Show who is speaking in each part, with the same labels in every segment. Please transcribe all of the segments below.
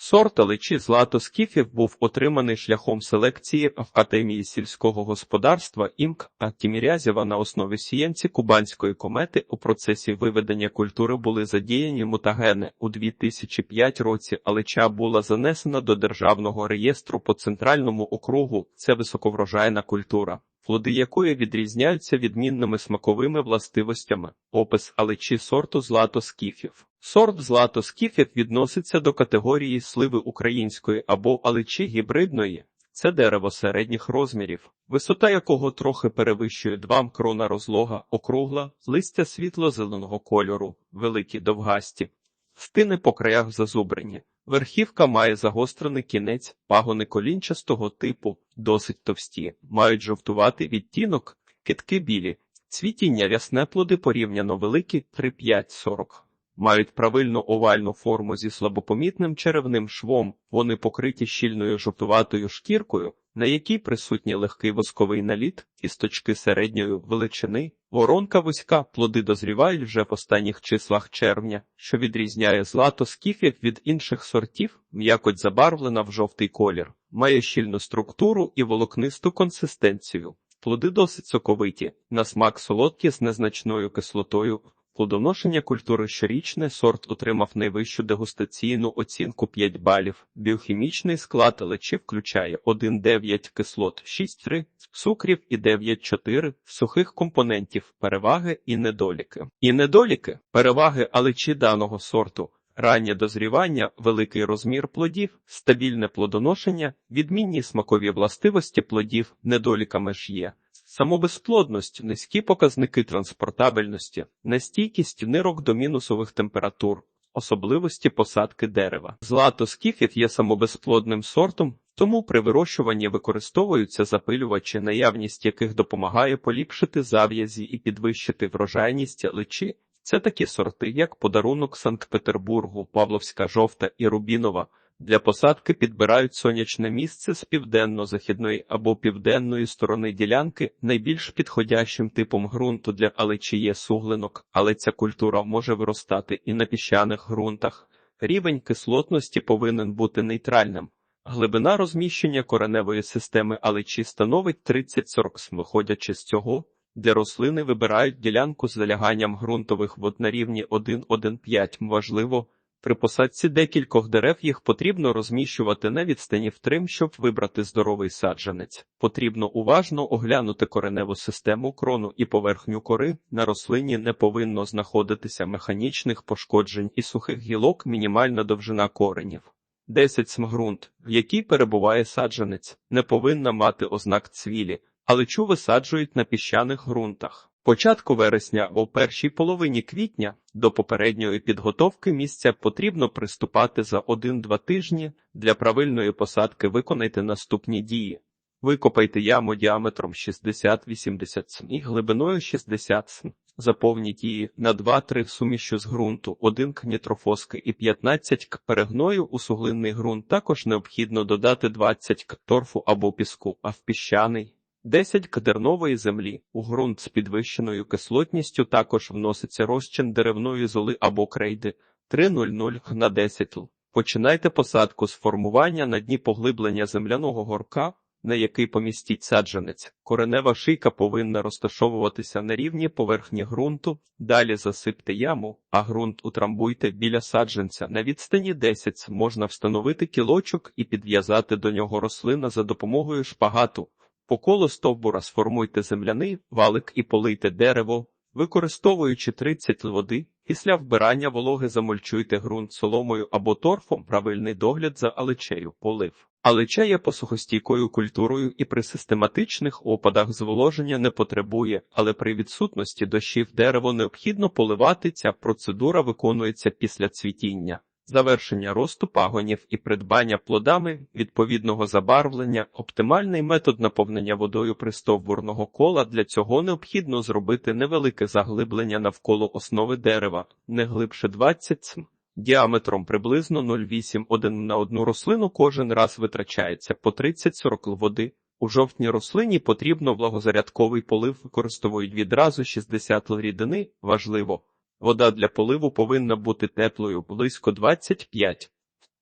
Speaker 1: Сорт алечі злато скіфів був отриманий шляхом селекції в Академії сільського господарства імк а Тімірязєва на основі сіянці кубанської комети у процесі виведення культури були задіяні мутагени. У 2005 році алеча була занесена до Державного реєстру по центральному округу. Це високоврожайна культура. Плоди якої відрізняються відмінними смаковими властивостями. Опис алечі сорту злато скіфів. Сорт злато скіфів відноситься до категорії сливи української або алечі гібридної. Це дерево середніх розмірів, висота якого трохи перевищує 2 мкрона розлога, округла, листя світло-зеленого кольору, великі довгасті. Стини по краях зазубрені. Верхівка має загострений кінець, пагони колінчастого типу, досить товсті, мають жовтуватий відтінок, китки білі, цвітіння рясне плоди порівняно великі 3-5-40. Мають правильно овальну форму зі слабопомітним черевним швом, вони покриті щільною жовтуватою шкіркою, на якій присутній легкий восковий наліт, кісточки середньої величини, воронка вузька, плоди дозрівають вже в останніх числах червня, що відрізняє злато скіфів від інших сортів, м'якоть забарвлена в жовтий колір, має щільну структуру і волокнисту консистенцію. Плоди досить соковиті, на смак солодкі з незначною кислотою. Плодоношення культури щорічне сорт отримав найвищу дегустаційну оцінку 5 балів. Біохімічний склад лечі включає 1,9 кислот, 6,3 цукрів і 9,4 сухих компонентів, переваги і недоліки. І недоліки переваги алечі даного сорту. Раннє дозрівання, великий розмір плодів, стабільне плодоношення, відмінні смакові властивості плодів, недоліками ж є. Самобезплодність, низькі показники транспортабельності, нестійкість нирок до мінусових температур, особливості посадки дерева. Злато скіфів є самобезплодним сортом, тому при вирощуванні використовуються запилювачі, наявність яких допомагає поліпшити зав'язі і підвищити врожайність личі. Це такі сорти, як подарунок Санкт-Петербургу, Павловська жовта і Рубінова. Для посадки підбирають сонячне місце з південно-західної або південної сторони ділянки. Найбільш підходящим типом ґрунту для алечі є суглинок, але ця культура може виростати і на піщаних ґрунтах. Рівень кислотності повинен бути нейтральним. Глибина розміщення кореневої системи алечі становить 30-40 см. Виходячи з цього, для рослини вибирають ділянку з заляганням ґрунтових вод на рівні 1,1,5 Важливо, при посадці декількох дерев їх потрібно розміщувати на відстані в трим, щоб вибрати здоровий саджанець. Потрібно уважно оглянути кореневу систему крону і поверхню кори. На рослині не повинно знаходитися механічних пошкоджень і сухих гілок, мінімальна довжина коренів. 10 см ґрунт, в якій перебуває саджанець, не повинна мати ознак цвілі, але чу висаджують на піщаних ґрунтах. Початку вересня або першій половині квітня до попередньої підготовки місця потрібно приступати за 1-2 тижні. Для правильної посадки виконайте наступні дії. Викопайте яму діаметром 60-80 см і глибиною 60 см. Заповніть її на 2-3 сумішю з ґрунту, 1 к нітрофоски і 15 к перегною у суглинний ґрунт. Також необхідно додати 20 к торфу або піску, а в піщаний 10 кадернової землі. У ґрунт з підвищеною кислотністю також вноситься розчин деревної золи або крейди 3,00 на 10 л. Починайте посадку з формування на дні поглиблення земляного горка, на який помістіть саджанець. Коренева шийка повинна розташовуватися на рівні поверхні ґрунту, далі засипте яму, а ґрунт утрамбуйте біля саджанця. На відстані 10 можна встановити кілочок і підв'язати до нього рослина за допомогою шпагату. По колу стовбура сформуйте земляний валик і полийте дерево, використовуючи 30 води. Після вбирання вологи замульчуйте ґрунт соломою або торфом, правильний догляд за алечею, полив. Алеча є посухостійкою культурою і при систематичних опадах зволоження не потребує, але при відсутності дощів дерево необхідно поливати. Ця процедура виконується після цвітіння завершення росту пагонів і придбання плодами відповідного забарвлення, оптимальний метод наповнення водою пристовбурного кола. Для цього необхідно зробити невелике заглиблення навколо основи дерева, не глибше 20 см. Діаметром приблизно 0,8 на одну рослину кожен раз витрачається по 30-40 води. У жовтній рослині потрібно влагозарядковий полив використовують відразу 60 л рідини. Важливо, Вода для поливу повинна бути теплою близько 25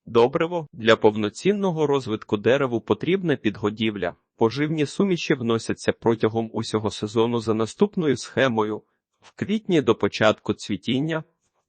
Speaker 1: Добриво для повноцінного розвитку дереву потрібна підгодівля. Поживні суміші вносяться протягом усього сезону за наступною схемою. В квітні до початку цвітіння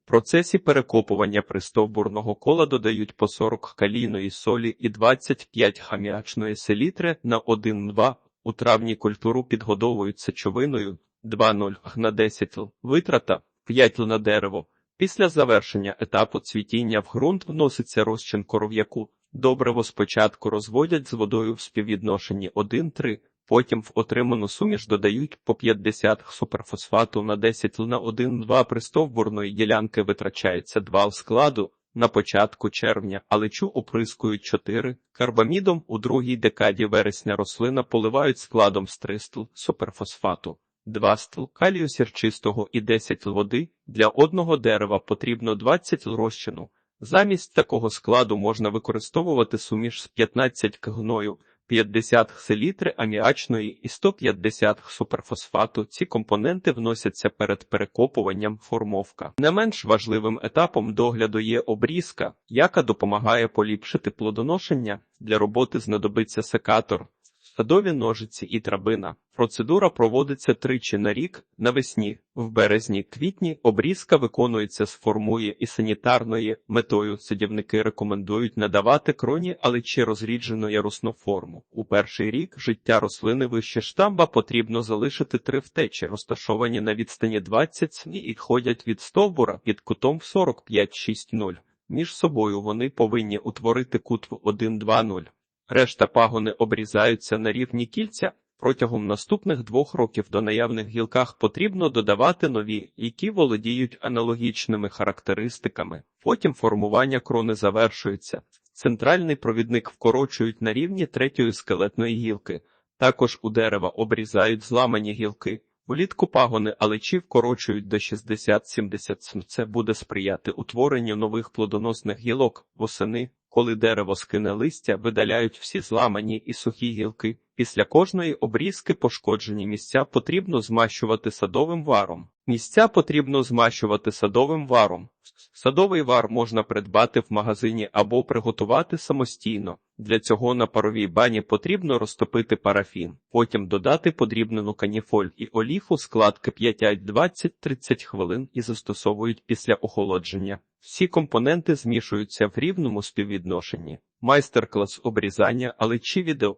Speaker 1: в процесі перекопування пристовбурного кола додають по 40 калійної солі і 25 хаміачної селітри на 1-2. У травні культуру підгодовують сечовиною 2-0 на 10 л. Витрата 5 л на дерево. Після завершення етапу цвітіння в ґрунт вноситься розчин коров'яку. Добриво спочатку розводять з водою в співвідношенні 1-3, потім в отриману суміш додають по 50 суперфосфату на 10 л на 1-2 пристовбурної ділянки витрачається 2 л складу на початку червня, алечу оприскують 4, карбамідом у другій декаді вересня рослина поливають складом з 3 стл суперфосфату. 2 стл калію сірчистого і 10 л води. Для одного дерева потрібно 20 л розчину. Замість такого складу можна використовувати суміш з 15 к гною, 50 селітри аміачної і 150 суперфосфату. Ці компоненти вносяться перед перекопуванням формовка. Не менш важливим етапом догляду є обрізка, яка допомагає поліпшити плодоношення. Для роботи знадобиться секатор, садові ножиці і драбина. Процедура проводиться тричі на рік навесні, в березні-квітні обрізка виконується з формує і санітарної метою. Садівники рекомендують надавати кроні, але чи розріджену ярусну форму. У перший рік життя рослини вище штамба потрібно залишити три втечі, розташовані на відстані 20 см і ходять від стовбура під кутом в 45-6-0. Між собою вони повинні утворити кут в 1-2-0. Решта пагони обрізаються на рівні кільця. Протягом наступних двох років до наявних гілках потрібно додавати нові, які володіють аналогічними характеристиками. Потім формування крони завершується. Центральний провідник вкорочують на рівні третьої скелетної гілки. Також у дерева обрізають зламані гілки. Влітку пагони алечі вкорочують до 60-70 см. Це буде сприяти утворенню нових плодоносних гілок восени. Коли дерево скине листя, видаляють всі зламані і сухі гілки. Після кожної обрізки пошкоджені місця потрібно змащувати садовим варом. Місця потрібно змащувати садовим варом. Садовий вар можна придбати в магазині або приготувати самостійно. Для цього на паровій бані потрібно розтопити парафін, потім додати подрібнену каніфоль і оліфу, склад кип'ятять 20-30 хвилин і застосовують після охолодження. Всі компоненти змішуються в рівному співвідношенні. Майстер-клас обрізання, але чи відео.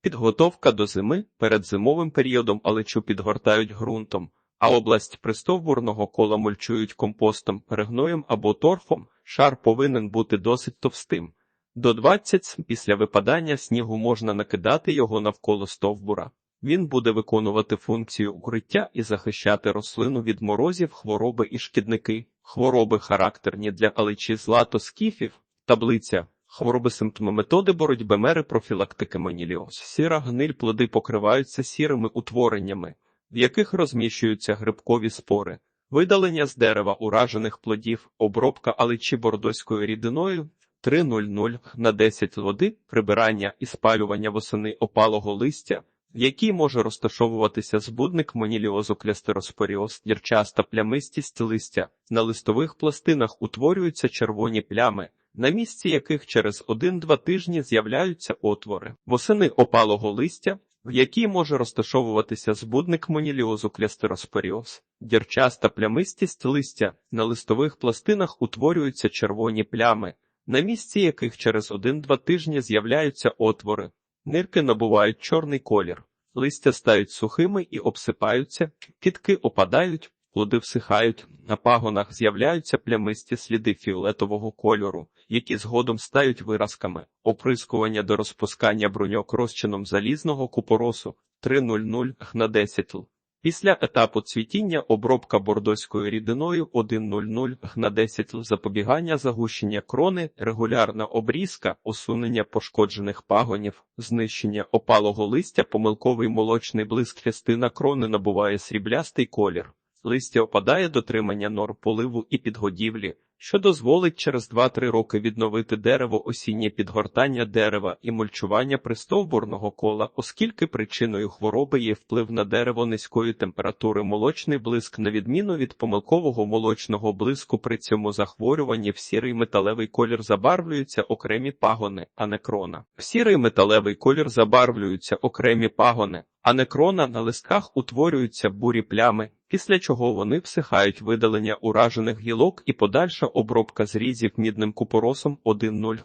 Speaker 1: Підготовка до зими перед зимовим періодом алечу підгортають ґрунтом, а область пристовбурного кола мульчують компостом, перегноєм або торфом. Шар повинен бути досить товстим. До 20 після випадання снігу можна накидати його навколо стовбура. Він буде виконувати функцію укриття і захищати рослину від морозів, хвороби і шкідники. Хвороби характерні для алечі златоскіфів, таблиця. Хвороби симптоми методи боротьби мери профілактики моніліоз. Сіра гниль плоди покриваються сірими утвореннями, в яких розміщуються грибкові спори, видалення з дерева уражених плодів, обробка аличі бордоською рідиною 3,00 на 10 води, прибирання і спалювання восени опалого листя, в якій може розташовуватися збудник моніліозу клястероспоріоз, дірчаста плямистість листя. На листових пластинах утворюються червоні плями на місці яких через 1-2 тижні з'являються отвори, восени опалого листя, в якій може розташовуватися збудник моніліозу клястероспоріоз, дірчаста плямистість листя, на листових пластинах утворюються червоні плями, на місці яких через 1-2 тижні з'являються отвори, нирки набувають чорний колір, листя стають сухими і обсипаються, кітки опадають, плоди всихають, на пагонах з'являються плямисті сліди фіолетового кольору, які згодом стають виразками, оприскування до розпускання бруньок розчином залізного купоросу. 3,00 на 10 л. Після етапу цвітіння обробка бордоською рідиною 1,00 на 10 л. запобігання загущення крони, регулярна обрізка, усунення пошкоджених пагонів, знищення опалого листя, помилковий молочний блиск частина крони набуває сріблястий колір. Листя опадає дотримання норм поливу і підгодівлі, що дозволить через 2-3 роки відновити дерево осіннє підгортання дерева і мульчування пристовбурного кола, оскільки причиною хвороби є вплив на дерево низької температури молочний блиск, на відміну від помилкового молочного блиску при цьому захворюванні в сірий металевий колір забарвлюються окремі пагони, а не крона. В сірий металевий колір забарвлюються окремі пагони, а не крона на листках утворюються бурі плями, після чого вони всихають видалення уражених гілок і подальша обробка зрізів мідним купоросом 1,0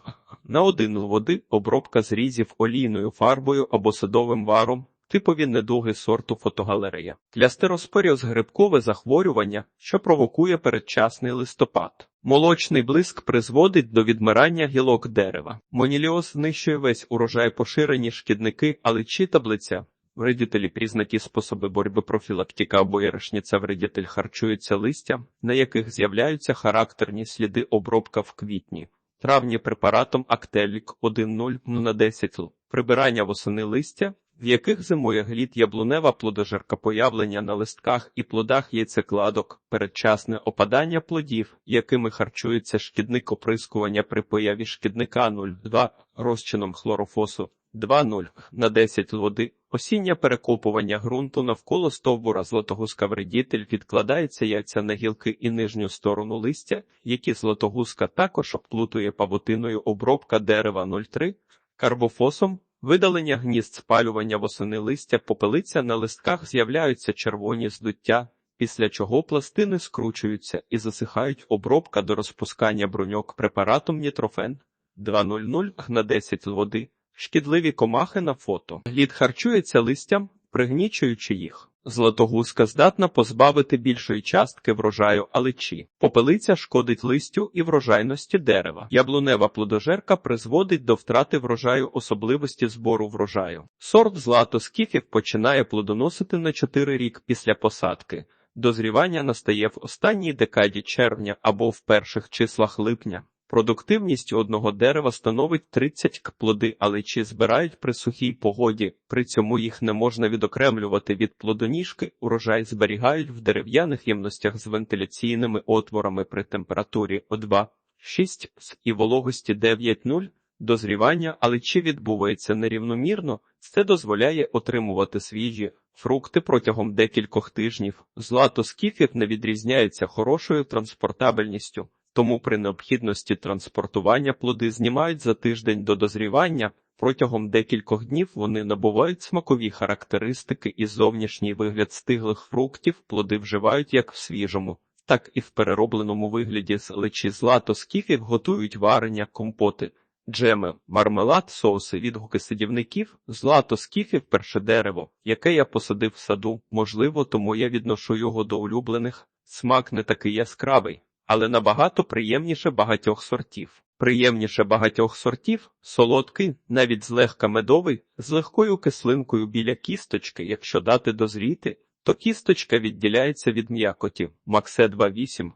Speaker 1: на 1 води, обробка зрізів олійною фарбою або садовим варом. Типові недуги сорту фотогалерея. Для стероспоріоз грибкове захворювання, що провокує передчасний листопад. Молочний блиск призводить до відмирання гілок дерева. Моніліоз знищує весь урожай поширені шкідники, аличі таблиця. Вредителі признаки способи боротьби профілактика або ярешниця вредитель харчується листям, на яких з'являються характерні сліди обробка в квітні. Травні препаратом Актелік 1,0 на 10 л. Прибирання восени листя, в яких зимує глід яблунева плодожерка появлення на листках і плодах яйцекладок, передчасне опадання плодів, якими харчується шкідник оприскування при появі шкідника 0,2 розчином хлорофосу 2,0 на 10 води, осіннє перекопування ґрунту навколо стовбура златогузка вредітель відкладається яйця на гілки і нижню сторону листя, які златогузка також обплутує павутиною обробка дерева 0,3, карбофосом, видалення гнізд спалювання восени листя, попелиця на листках з'являються червоні здуття, після чого пластини скручуються і засихають обробка до розпускання бруньок препаратом нітрофен 2,00 на 10 води. Шкідливі комахи на фото. Глід харчується листям, пригнічуючи їх. Златогузка здатна позбавити більшої частки врожаю аличі. Попелиця шкодить листю і врожайності дерева. Яблунева плодожерка призводить до втрати врожаю особливості збору врожаю. Сорт злато скіфів починає плодоносити на 4 рік після посадки. Дозрівання настає в останній декаді червня або в перших числах липня. Продуктивність одного дерева становить 30 к плоди, але чи збирають при сухій погоді, при цьому їх не можна відокремлювати від плодоніжки, урожай зберігають в дерев'яних ємностях з вентиляційними отворами при температурі О2, 6 і вологості 9,0, дозрівання, але чи відбувається нерівномірно, це дозволяє отримувати свіжі фрукти протягом декількох тижнів. Злато скіфів не відрізняється хорошою транспортабельністю. Тому при необхідності транспортування плоди знімають за тиждень до дозрівання. Протягом декількох днів вони набувають смакові характеристики і зовнішній вигляд стиглих фруктів плоди вживають як в свіжому, так і в переробленому вигляді з личі злато скіфів готують варення, компоти, джеми, мармелад, соуси, відгуки садівників, злато скіфів перше дерево, яке я посадив в саду, можливо, тому я відношу його до улюблених. Смак не такий яскравий але набагато приємніше багатьох сортів. Приємніше багатьох сортів, солодкий, навіть злегка медовий, з легкою кислинкою біля кісточки, якщо дати дозріти, то кісточка відділяється від м'якоті. Максе 2.8.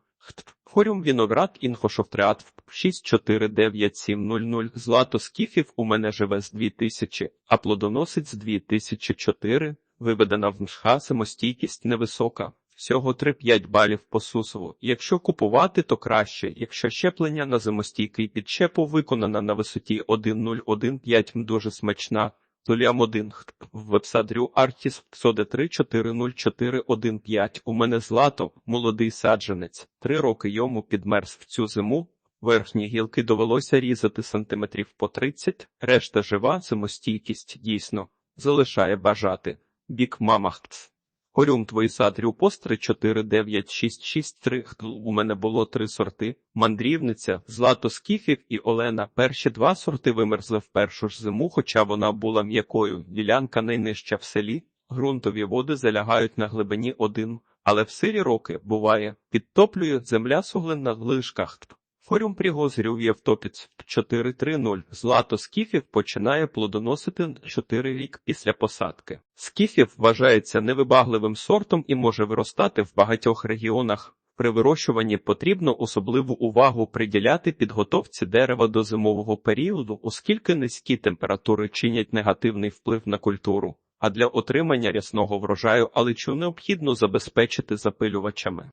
Speaker 1: Хорюм віноград інхошофтреат 6497000. Злато скіфів у мене живе з 2000, а плодоносить з 2004. Виведена в мшха самостійкість невисока. Всього 3-5 балів по сусову. Якщо купувати, то краще. Якщо щеплення на зимостійкий підщепу виконана на висоті 1.015 дуже смачна. Толям 1 в вебсадрю Артіс Соде 3404115. У мене злато, молодий саджанець. Три роки йому підмерз в цю зиму. Верхні гілки довелося різати сантиметрів по 30, решта жива, зимостійкість дійсно залишає бажати. Бік мамахц. Хорюм твої садрю постри 49663. У мене було три сорти: мандрівниця, злато скіфів і Олена. Перші два сорти вимерзли в першу ж зиму, хоча вона була м'якою. Ділянка найнижча в селі. Ґрунтові води залягають на глибині один, але в сирі роки буває, підтоплює земля суглин на лишках. Форум пригозрів Євтопіц 4.3.0. Злато скіфів починає плодоносити 4 рік після посадки. Скіфів вважається невибагливим сортом і може виростати в багатьох регіонах. При вирощуванні потрібно особливу увагу приділяти підготовці дерева до зимового періоду, оскільки низькі температури чинять негативний вплив на культуру. А для отримання рясного врожаю аличу необхідно забезпечити запилювачами.